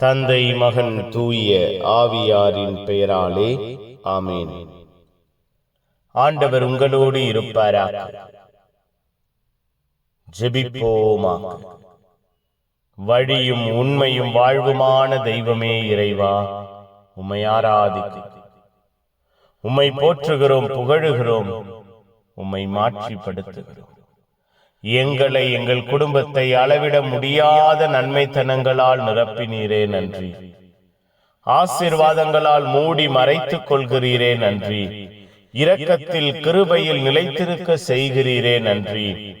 தந்தை மகன் தூய ஆவியாரின் பெயராலே ஆமேன். ஆண்டவர் உங்களோடு இருப்பாரா ஜெபிப்போமா. வழியும் உண்மையும் வாழ்வுமான தெய்வமே இறைவா உம்மை ஆராதிக்கு உம்மை போற்றுகிறோம் புகழுகிறோம் உம்மை மாற்றிப்படுத்துகிறோம் எங்களை எங்கள் குடும்பத்தை அளவிட முடியாத நன்மைத்தனங்களால் நிரப்பினீரே நன்றி. ஆசீர்வாதங்களால் மூடி மறைத்துக் கொள்கிறீரே நன்றி. இரக்கத்தில் கிருபையில் நிலைத்திருக்க செய்கிறீரே நன்றி.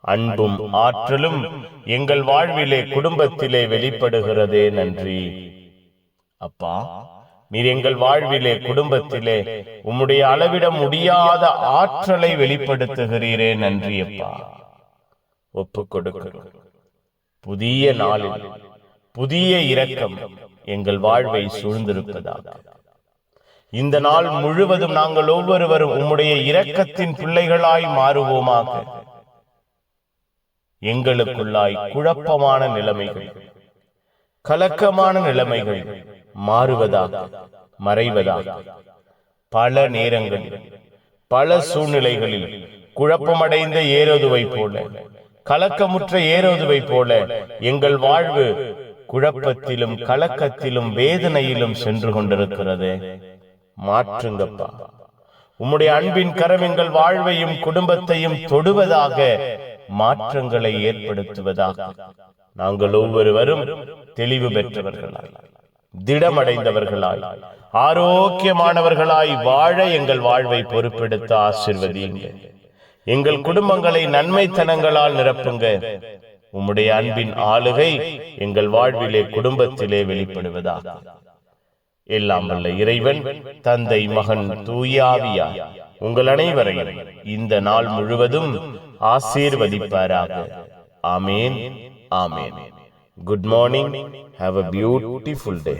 அன்பும் ஆற்றலும் எங்கள் வாழ்விலே குடும்பத்திலே வெளிப்படுகிறதே நன்றி. அப்பா நீர் எங்கள் வாழ்விலே குடும்பத்திலே உம்முடைய அளவிட முடியாத ஆற்றலை வெளிப்படுத்துகிறீரே நன்றி அப்பா. ஒப்பு கொடுக்கிறோம் புதிய நாளில் புதிய இரக்கம் எங்கள் வாழ்வை சூழ்ந்திருப்பதாக. இந்த நாள் முழுவதும் நாங்கள் ஒவ்வொருவரும் உம்முடைய இரக்கத்தின் பிள்ளைகளாய் மாறுவோமாக. எங்களுக்குள்ளாய் குழப்பமான நிலைமைகள் கலக்கமான நிலைமைகள் மாறுவதாக மறைவதாக. பல நேரங்களில் பல சூழ்நிலைகளில் குழப்பமடைந்த ஏரோதுவை போல கலக்கமுற்ற ஏறோதுவை போல எங்கள் வாழ்வு குழப்பத்திலும் கலக்கத்திலும் வேதனையிலும் சென்று கொண்டிருக்கிறது. மாற்றுங்கப்பா. உம்முடைய அன்பின் கரம் எங்கள் வாழ்வையும் குடும்பத்தையும் தொடுவதாக மாற்றங்களை ஏற்படுத்துவதாக. நாங்கள் ஒவ்வொருவரும் தெளிவு பெற்றவர்களாய் திடமடைந்தவர்களாய் ஆரோக்கியமானவர்களாய் வாழ எங்கள் வாழ்வை பொறுப்பெடுத்து ஆசிர்வதியுங்கள். எங்கள் குடும்பங்களை நன்மைத்தனங்களால் நிரப்புங்க. உம்முடைய அன்பின் ஆளுகை எங்கள் வாழ்விலே குடும்பத்திலே வெளிப்படுவதாக எல்லாம் வல்ல இறைவன் தந்தை மகன் தூயாவியா உங்கள் அனைவரையும் இந்த நாள் முழுவதும் ஆசீர்வதிப்பாராக. ஆமேன். ஆமேன். Good morning have a beautiful day